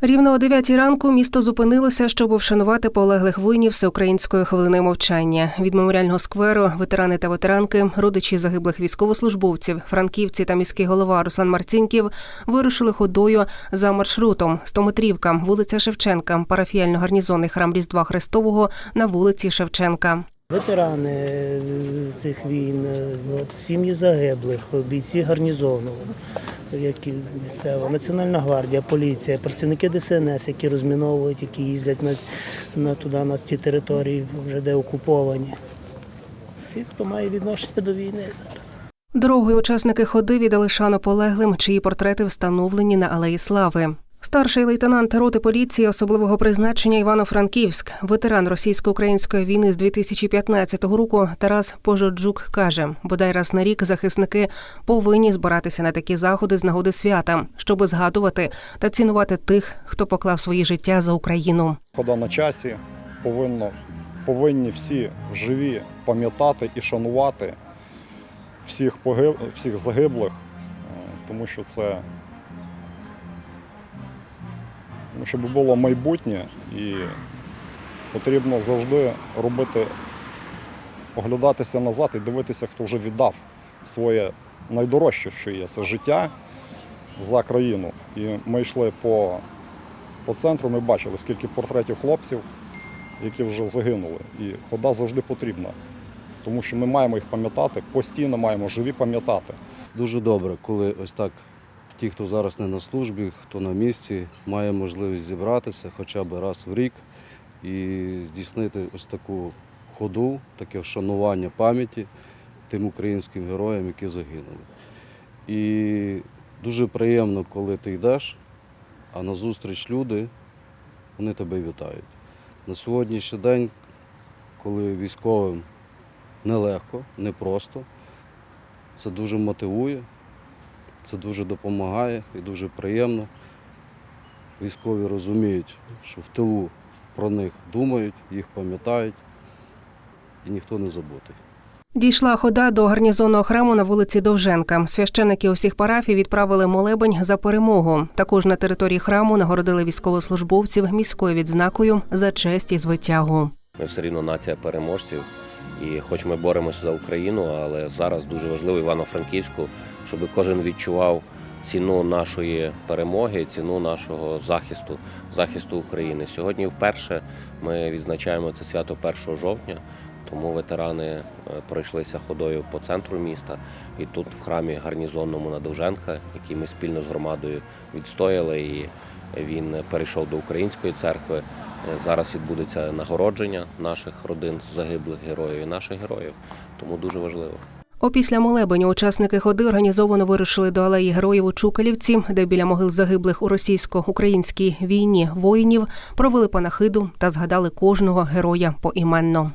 Рівно о 9 ранку місто зупинилося, щоб вшанувати полеглих воїнів всеукраїнської хвилини мовчання. Від меморіального скверу ветерани та ветеранки, родичі загиблих військовослужбовців, франківці та міський голова Руслан Марцінків вирушили ходою за маршрутом Стометрівка, вулиця Шевченка, парафіяльно-гарнізонний храм Різдва Христового на вулиці Шевченка. Ветерани е, цих війн, е, сім'ї загиблих, бійці гарнізону, які місцева, Національна гвардія, поліція, працівники ДСНС, які розміновують, які їздять на, на туди, на ці території, вже де окуповані. Всі, хто має відношення до війни зараз. Дорогою учасники ходи віддали шану полеглим, чиї портрети встановлені на Алеї Слави. Старший лейтенант роти поліції особливого призначення Івано-Франківськ, ветеран російсько-української війни з 2015 року Тарас Пожоджук каже: бодай раз на рік захисники повинні збиратися на такі заходи з нагоди свята, щоби згадувати та цінувати тих, хто поклав свої життя за Україну. Хода на часі повинно, повинні всі живі пам'ятати і шанувати всіх, погиб, всіх загиблих, е, тому що це щоб було майбутнє і потрібно завжди робити, оглядатися назад і дивитися, хто вже віддав своє найдорожче, що є це життя за країну. І ми йшли по по центру ми бачили, скільки портретів хлопців, які вже загинули. І хода завжди потрібна, тому що ми маємо їх пам'ятати, постійно маємо живі пам'ятати. Дуже добре, коли ось так ті, хто зараз не на службі, хто на місці, має можливість зібратися хоча б раз в рік і здійснити ось таку ходу, таке вшанування пам'яті тим українським героям, які загинули. І дуже приємно, коли ти йдеш, а назустріч люди, вони тебе вітають. На сьогоднішній день, коли військовим нелегко, непросто, це дуже мотивує, це дуже допомагає і дуже приємно. Військові розуміють, що в тилу про них думають, їх пам'ятають і ніхто не забутий. Дійшла хода до гарнізонного храму на вулиці Довженка. Священники усіх парафій відправили молебень за перемогу. Також на території храму нагородили військовослужбовців міською відзнакою за честь і звитягу. Ми все рівно нація переможців. І хоч ми боремося за Україну, але зараз дуже важливо Івано-Франківську, щоб кожен відчував ціну нашої перемоги, ціну нашого захисту, захисту України. Сьогодні вперше ми відзначаємо це свято 1 жовтня, тому ветерани е, пройшлися ходою по центру міста. І тут в храмі гарнізонному на Довженка, який ми спільно з громадою відстояли, і він перейшов до української церкви. Зараз відбудеться нагородження наших родин загиблих героїв і наших героїв, тому дуже важливо. Опісля молебеню учасники ходи організовано вирушили до алеї героїв у Чукалівці, де біля могил загиблих у російсько-українській війні воїнів провели панахиду та згадали кожного героя поіменно.